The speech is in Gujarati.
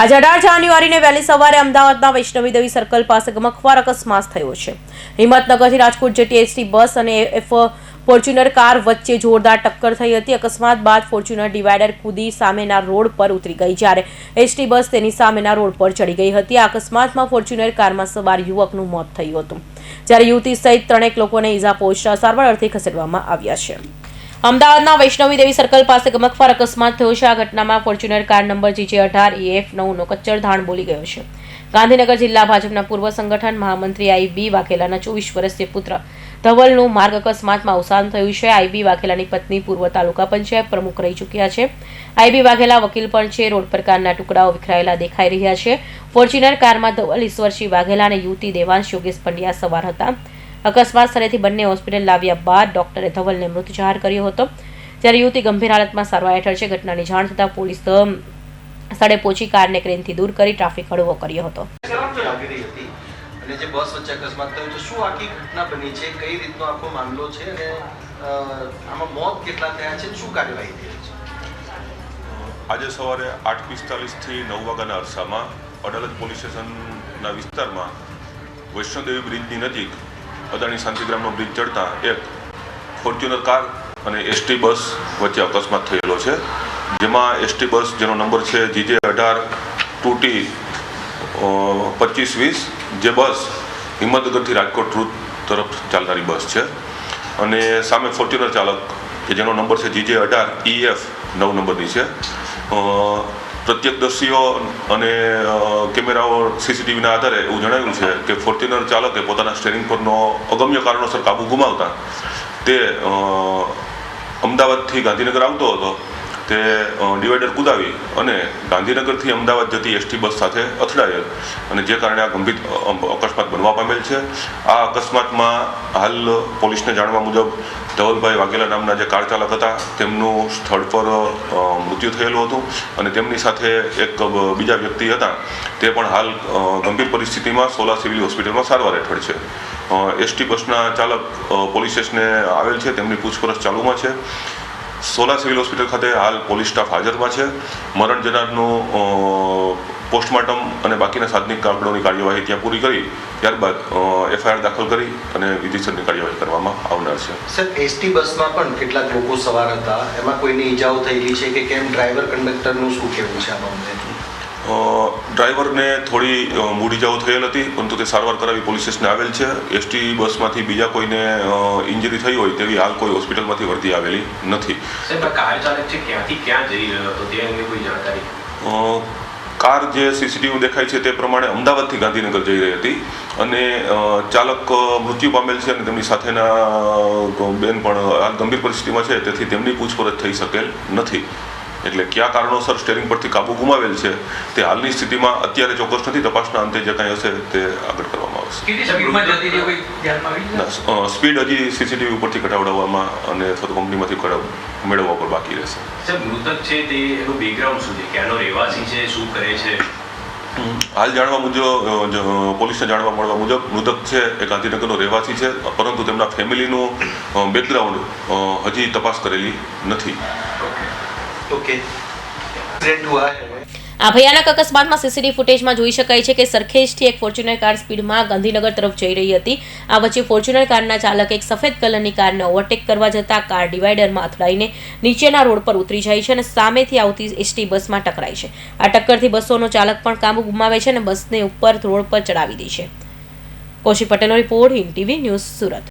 આજે અઢાર જાન્યુઆરીને વહેલી સવારે અમદાવાદના વૈષ્ણવી દેવી સર્કલ પાસે ગમખવાર અકસ્માત થયો છે. હિંમતનગરથી રાજકોટ જતી એસટી બસ અને એફ ફોર્ચ્યુનર કાર વચ્ચે જોરદાર ટક્કર થઈ હતી. અકસ્માત બાદ ફોર્ચ્યુનર ડિવાઈડર કૂદી સામેના રોડ પર ઉતરી ગઈ જ્યારે એસટી બસ તેની સામેના રોડ પર ચડી ગઈ હતી. આ અકસ્માતમાં ફોર્ચ્યુનર કારમાં સવાર યુવકનું મોત થયું હતું. જ્યારે યુવતી સહિત ત્રણેક લોકોને ઈજા પહોંચતા સારવાર અર્થે ખસેડવામાં આવ્યા છે. અમદાવાદના વૈષ્ણવી દેવી સર્કલ પાસે ગમખ્વાર અકસ્માત થયો છે. આ ઘટનામાં ફોર્ચ્યુનર કાર નંબર જીજે અઢાર એફ નવનો કચ્ચર ધાણ બોલી ગયો છે. ગાંધીનગર જિલ્લા ભાજપના પૂર્વ સંગઠન મહામંત્રી આઈ બી વાઘેલાના ચોવીસ વર્ષીય પુત્ર ધવલનું માર્ગ અકસ્માતમાં અવસાન થયું છે. આઈ બી વાઘેલાની પત્ની પૂર્વ તાલુકા પંચાયત પ્રમુખ રહી ચૂક્યા છે. આઈ બી વાઘેલા વકીલ પણ છે. રોડ પર કારના ટુકડાઓ વિખરાયેલા દેખાઈ રહ્યા છે. ફોર્ચ્યુનર કારમાં ધવલ ઈશ્વરસિંહ વાઘેલા અને યુવતી દેવાંશ યોગેશ પંડ્યા સવાર હતા. અકસ્માત સ્થળેથી બંને હોસ્પિટલ લાવ્યા બાદ ડોક્ટરે ધવલને મૃત જાહેર કર્યો હતો. જ્યારે યુવતી ગંભીર હાલતમાં સારવાર હેઠળ છે ઘટનાની જાણ થતાં પોલીસ સ્થળે પહોંચી કારને ક્રેનથી દૂર કરી ટ્રાફિક હળવો કર્યો હતો. અને જે બસ વચ્ચે અકસ્માત થયો છે શું આખી ઘટના બની છે? કઈ રીતનો આખો મામલો છે? અને આમાં મોત કેટલા થયા છે? શું કાર્યવાહી થઈ છે? આજે સવારે આઠ પિસ્તાલીસથી નવ વાગ્યાના અરસામાં અડાલજ પોલીસ સ્ટેશનના વિસ્તારમાં વૈષ્ણોદેવી બ્રિજની નજીક અદાણી શાંતિગ્રામનો બ્રિજ ચડતા એક ફોર્ચ્યુનર કાર અને એસટી બસ વચ્ચે અકસ્માત થયેલો છે. જેમાં એસટી બસ, જેનો નંબર છે જીજે અઢાર ટુ ટી પચીસ વીસ, જે બસ હિંમતનગરથી રાજકોટ રૂટ તરફ ચાલનારી બસ છે. અને સામે ફોર્ચ્યુનર ચાલક, કે જેનો નંબર છે જીજે અઢાર ઈએફ નવ નંબરની છે. પ્રત્યક્ષદર્શીઓ અને કેમેરાઓ સીસીટીવીના આધારે એવું જણાવ્યું છે કે ફોર્ચ્યુનર ચાલકે પોતાના સ્ટેરિંગ પરનો અગમ્ય કારણોસર કાબુ ગુમાવતા તે અમદાવાદથી ગાંધીનગર આવતો હતો. તે ડિવાઈડર કુદાવી અને ગાંધીનગરથી અમદાવાદ જતી એસટી બસ સાથે અથડાયેલ અને જે કારણે આ ગંભીર અકસ્માત બનવા પામેલ છે. આ અકસ્માતમાં હાલ પોલીસને જાણવા મુજબ ધવલભાઈ વાઘેલા નામના જે કાર ચાલક હતા, તેમનું સ્થળ પર મૃત્યુ થયેલું હતું અને તેમની સાથે એક બીજા વ્યક્તિ હતા. તે પણ હાલ ગંભીર પરિસ્થિતિમાં સોલા સિવિલ હોસ્પિટલમાં સારવાર હેઠળ છે. એસટી બસના ચાલક પોલીસ સ્ટેશને આવેલ છે. તેમની પૂછપરછ ચાલુમાં છે. સોલા સિવિલ હોસ્પિટલ ખાતે હાલ પોલીસ સ્ટાફ હાજરમાં છે. મરણ જનારનું પોસ્ટમોર્ટમ અને બાકીના સાધનિક કાગળોની કાર્યવાહી ત્યાં પૂરી કરી ત્યારબાદ એફઆઈઆર દાખલ કરી અને વિધિસરની કાર્યવાહી કરવામાં આવનાર છે. સર એસટી બસમાં પણ કેટલાક લોકો સવાર હતા. એમાં કોઈને ઈજાઓ થયેલી છે કે કેમ? ડ્રાઈવર કંડક્ટરનું શું કહેવું છે આ અ, ડ્રાઈવરને થોડી મૂડી જાવ થયેલ હતી પરંતુ તે સારવાર કરાવી પોલીસ સ્ટેશને આવેલ છે. એસટી બસમાંથી બીજા કોઈને ઇન્જરી થઈ હોય તેવી હાલ કોઈ હોસ્પિટલમાંથી વર્તી આવેલી નથી. કાર જે સીસીટીવી દેખાય છે તે પ્રમાણે અમદાવાદથી ગાંધીનગર જઈ રહી હતી. અને ચાલક મૃત્યુ પામેલ છે અને તેમની સાથેના બેન પણ ગંભીર પરિસ્થિતિમાં છે તેથી તેમની પૂછપરછ થઈ શકેલ નથી. એટલે કયા કારણોસર સ્ટેરિંગ પરથી કાબુ ગુમાવેલ છે તે હાલની સ્થિતિમાં અત્યારે ચોક્કસ નથી. તપાસના અંતે જે કાંઈ હશે તે આગળ કરવામાં આવશે. સ્પીડ હજી સીસીટીવી ઉપરથી ઘટાડવામાં અને અથવા તો કંપનીમાંથી મેળવવા પર બાકી રહેશે. મૃતક છે તે એનું બેકગ્રાઉન્ડ શું છે? ક્યાંનો રહેવાસી છે? શું કરે છે? હાલ જાણવા મુજબ પોલીસને જાણવા મળવા મુજબ મૃતક છે એ ગાંધીનગરનો રહેવાસી છે પરંતુ તેમના ફેમિલીનું બેકગ્રાઉન્ડ હજી તપાસ કરેલી નથી. આ ભયાનક અકસ્માતમાં સીસીટીવી ફૂટેજમાં જોઈ શકાય છે કે સરખેજથી એક ફોર્ચ્યુનર કાર સ્પીડમાં ગાંધીનગર તરફ જઈ રહી હતી. આ વચ્ચે ફોર્ચ્યુનર કારના ચાલકે એક સફેદ કલરની કારને ઓવરટેક કરવા જતાં કાર ડિવાઈડરમાં અથડાઈને નીચેના રોડ પર ઉતરી જાય છે અને સામેથી આવતી એસટી બસમાં ટકરાય છે. આ ટક્કરથી બસોનો ચાલક પણ કાબુ ગુમાવે છે અને બસને ઉપર રોડ પર ચડાવી દે છે. કૌશિક પટેલનો report Hind TV news Surat.